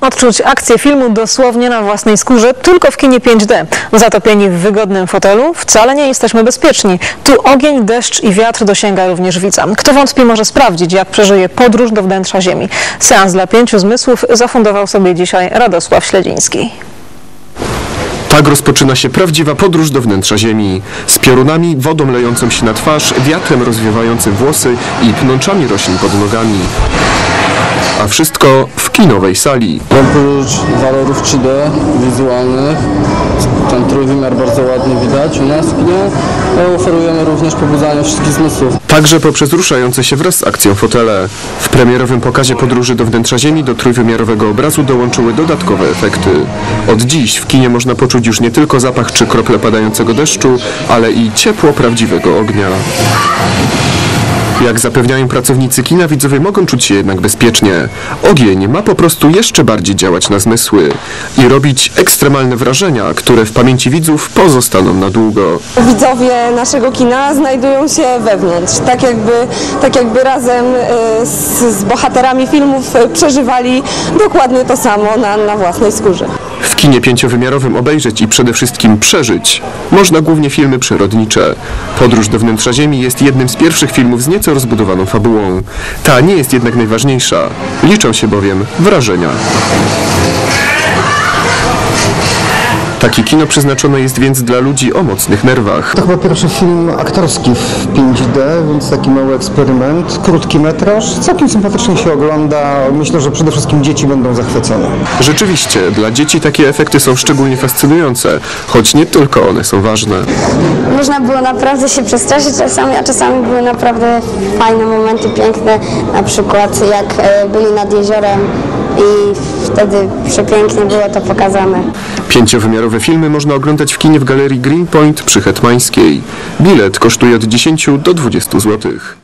Odczuć akcję filmu dosłownie na własnej skórze tylko w kinie 5D. Zatopieni w wygodnym fotelu wcale nie jesteśmy bezpieczni. Tu ogień, deszcz i wiatr dosięga również widza. Kto wątpi może sprawdzić, jak przeżyje podróż do wnętrza Ziemi. Seans dla pięciu zmysłów zafundował sobie dzisiaj Radosław Śledziński. Tak rozpoczyna się prawdziwa podróż do wnętrza Ziemi. Z piorunami, wodą lejącą się na twarz, wiatrem rozwiewającym włosy i pnączami roślin pod nogami. A wszystko w kinowej sali. Oprócz walorów 3D wizualnych, ten trójwymiar bardzo ładnie widać u nas w kinie, e, oferujemy również pobudzanie wszystkich zmysłów. Także poprzez ruszające się wraz z akcją fotele. W premierowym pokazie podróży do wnętrza Ziemi do trójwymiarowego obrazu dołączyły dodatkowe efekty. Od dziś w kinie można poczuć już nie tylko zapach czy krople padającego deszczu, ale i ciepło prawdziwego ognia. Jak zapewniają pracownicy kina, widzowie mogą czuć się jednak bezpiecznie. Ogień ma po prostu jeszcze bardziej działać na zmysły i robić ekstremalne wrażenia, które w pamięci widzów pozostaną na długo. widzowie naszego kina znajdują się wewnątrz, tak jakby, tak jakby razem e, z, z bohaterami filmów e, przeżywali dokładnie to samo na, na własnej skórze. W kinie pięciowymiarowym obejrzeć i przede wszystkim przeżyć można głównie filmy przyrodnicze. Podróż do wnętrza Ziemi jest jednym z pierwszych filmów z nieco rozbudowaną fabułą. Ta nie jest jednak najważniejsza. Liczą się bowiem wrażenia. Takie kino przeznaczone jest więc dla ludzi o mocnych nerwach. To chyba pierwszy film aktorski w 5D, więc taki mały eksperyment, krótki metraż, całkiem sympatycznie się ogląda. Myślę, że przede wszystkim dzieci będą zachwycone. Rzeczywiście, dla dzieci takie efekty są szczególnie fascynujące, choć nie tylko one są ważne. Można było naprawdę się przestraszyć czasami, a czasami były naprawdę fajne momenty, piękne, na przykład jak e, byli nad jeziorem i wtedy przepięknie było to pokazane. Pięciowymiarowe filmy można oglądać w kinie w galerii Greenpoint przy Hetmańskiej. Bilet kosztuje od 10 do 20 złotych.